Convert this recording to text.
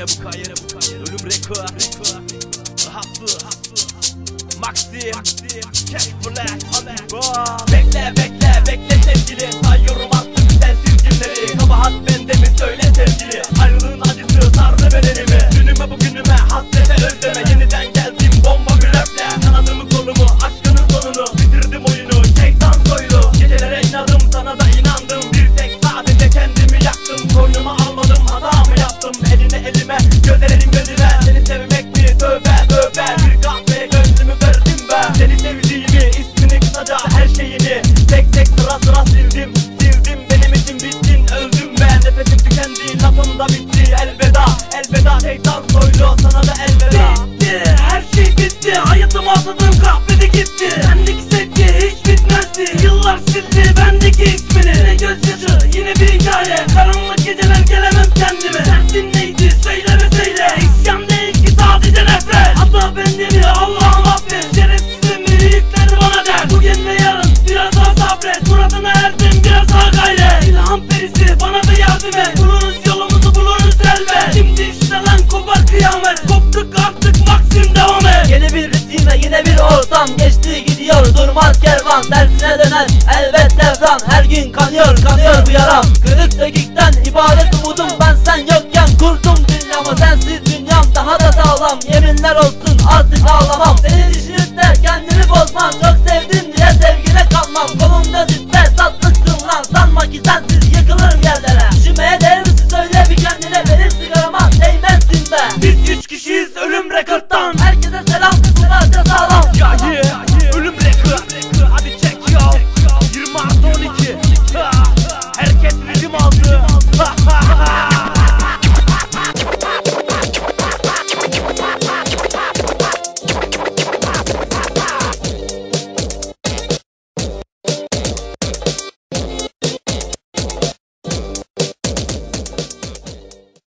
Bu kayır Ölüm reko Rahatlı Maxi. Cash Black. Bekle bekle bekle sevgili tükendi lafım da bitti Elveda. Elveda şeytan soylu sana da elveda. Bitti her şey bitti. Hayatım atladığım kahvede gitti. Sendeki sevgi hiç bitmezdi. Yıllar sildi bendeki ismini. Yine gözyaşı yine bir hikaye. Karanlık geceler gelemem kendime. Derdin neydi? Söyleme söyle. İsyan değil ki sadece nefret. Hata bende mi Allah'ım affet. Şerefsizim yükleri bana dert. Bugün ve yarın biraz daha sabret. Muradına erdim biraz daha gayret. İlham perisi bana da yardım et durmaz kervan Tersine döner. Elbet devran Her gün kanıyor kanıyor bu yaram. Kırık dökükten ibaret umudum Ben sen yokken kurdum dünyamı Sensiz dünyam daha da sağlam. Yeminler olsun artık ağlamam.